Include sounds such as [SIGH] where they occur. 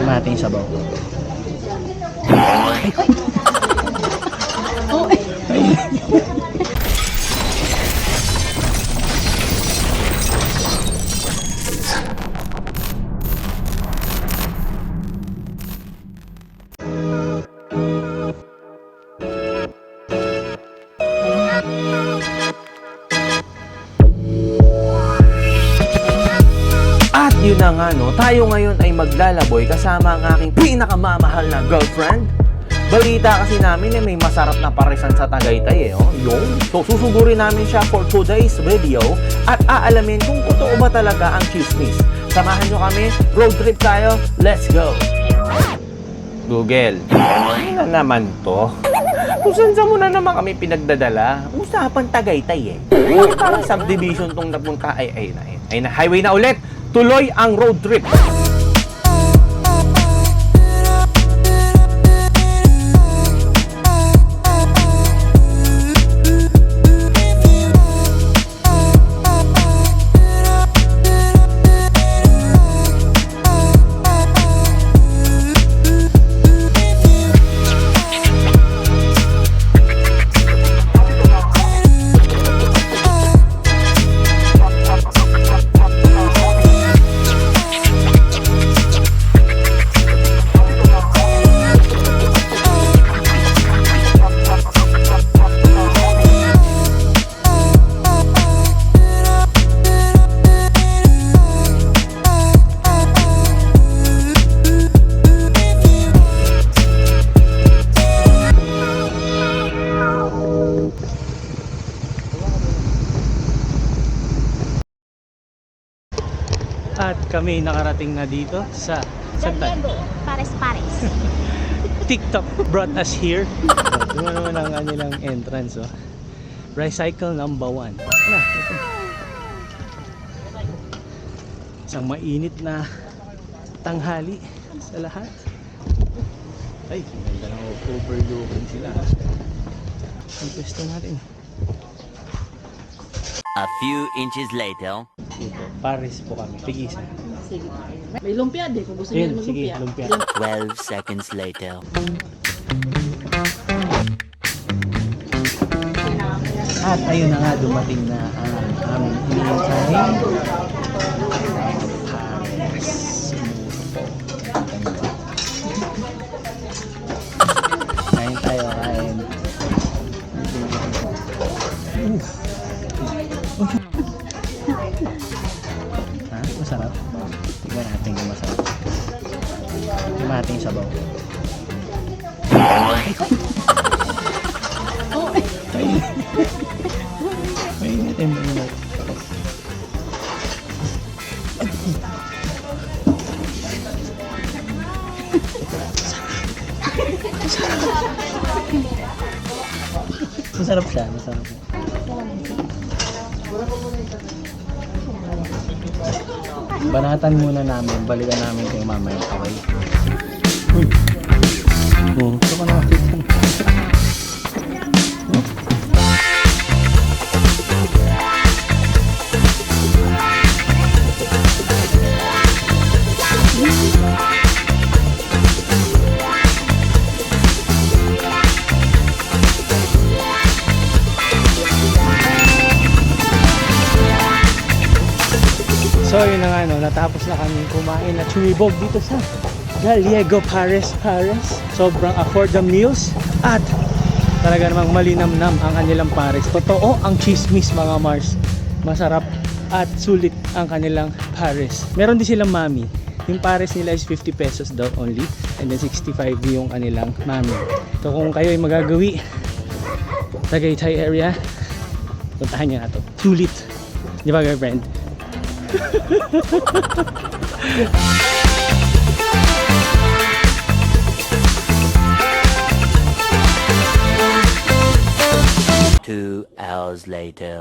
Yung ating sabaw. At [LAUGHS] yun na nga no, tayo ngayon ay maglalaboy kasama ang aking pinakamamahal na girlfriend. Balita kasi namin na may masarap na parisan sa Tagaytay eh, oh. Yung. So susugurin namin siya for today's video at aalamin kung totoo ba talaga ang chismis. Samahan nyo kami, road trip tayo, let's go! Google, ano na naman to? Kung saan saan mo na naman kami pinagdadala, usapan Tagaytay eh. Parang subdivision tong napunta, ay, ay, na, ay, na, highway na ulit. Tuloy ang road trip. Kami nakarating na dito sa San Santa. Diego, pares-pares. [LAUGHS] TikTok brought us here. [LAUGHS] Ito naman ang kanilang entrance. Oh. Recycle number one. Na, ito. Isang mainit na tanghali sa lahat. Ay, ganda ng overlooking sila. Ang pwesto natin. A few inches later. Dito, Paris po kami. Tigisa. Sige. May lumpia din kung gusto niyo Ayun, sige, maglumpia. lumpia. 12 seconds later. At ayun na nga, dumating na ang aming iniintay. Pares. Tignan natin kung masarap. Yung ating sabaw. Mainit yung mainit. Masarap siya, masarap siya. Banatan muna namin, balikan namin kayo mamaya. Okay? Uy! Oh, ito ka na So yun na nga no, natapos na kami kumain at sumibog dito sa Gallego Paris, Paris. Sobrang afford the meals at talaga namang malinamnam ang kanilang Paris. Totoo ang chismis mga Mars. Masarap at sulit ang kanilang Paris. Meron din silang mami. Yung Paris nila is 50 pesos daw only and then 65 yung kanilang mami. So kung kayo ay magagawi Tagaytay area, puntahan nyo na to. Sulit. Di ba girlfriend? Two hours later.